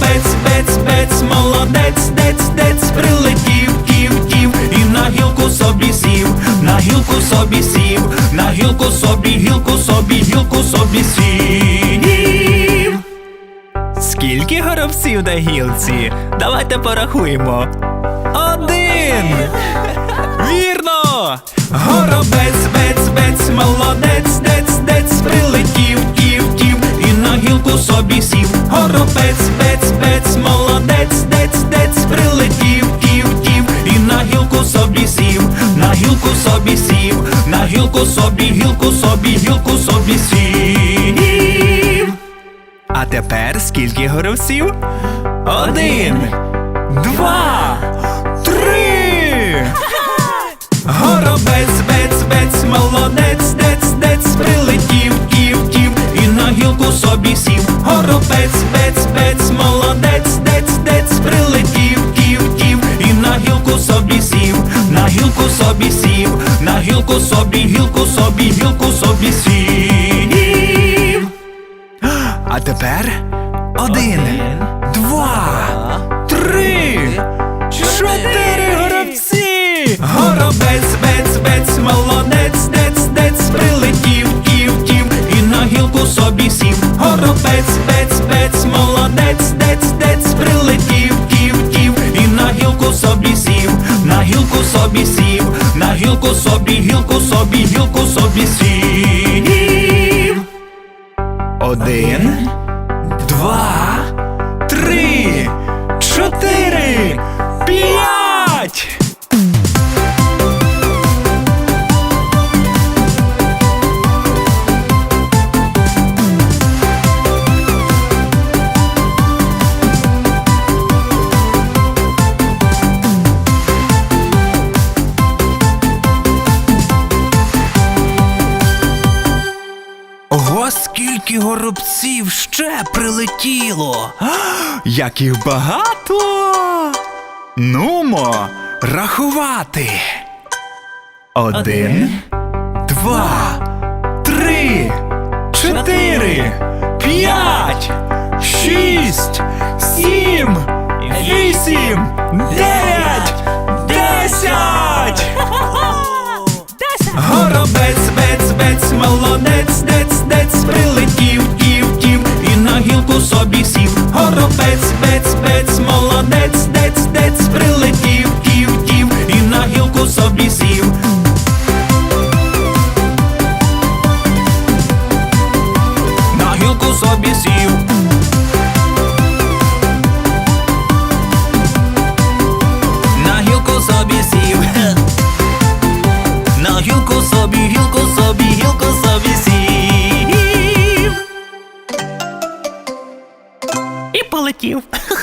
Бець, бець, пець, молодець, дець, дець, прилетів, ків, ків, і на гілку собі сів, на гілку собі сів, на гілку собі, гілку собі, гілку собі сів. Скільки горобців на гілці? Давайте порахуємо. Один. Вірно! Горобець, бець, бець, молодець, дець, дець, прилетів, ків, ків, і на гілку собі сів, горобець. Гілку собі сів, на гілку собі, гілку собі, гілку собі сів. А тепер скільки горобців? Один. Два. Три. Горобець, бець, бець, молодець, дець, дець, прилетів, ків, ків, і на гілку собі сів. Горобець, бець, бець, молодець, дець, дець, прилетів, ків, ків, і на гілку собі сів, на гілку собі сів, на гілку собі, гілку собі, гілку собі сів. А тепер один, два, три, чотири горобці. Горобець, бець, бець, собі сів, на гілку собі, гілку собі, гілку собі сів. Один, два, три, чотири, Ого, скільки горобців ще прилетіло! А, Як їх багато! Нумо рахувати. Один, два, три, чотири, п'ять, шість, сім, вісім, Горобець, бець, бець, молодець, дець, дець, прилетів, ків, ків, і на гілку собі сів. На гілку собі сів. you.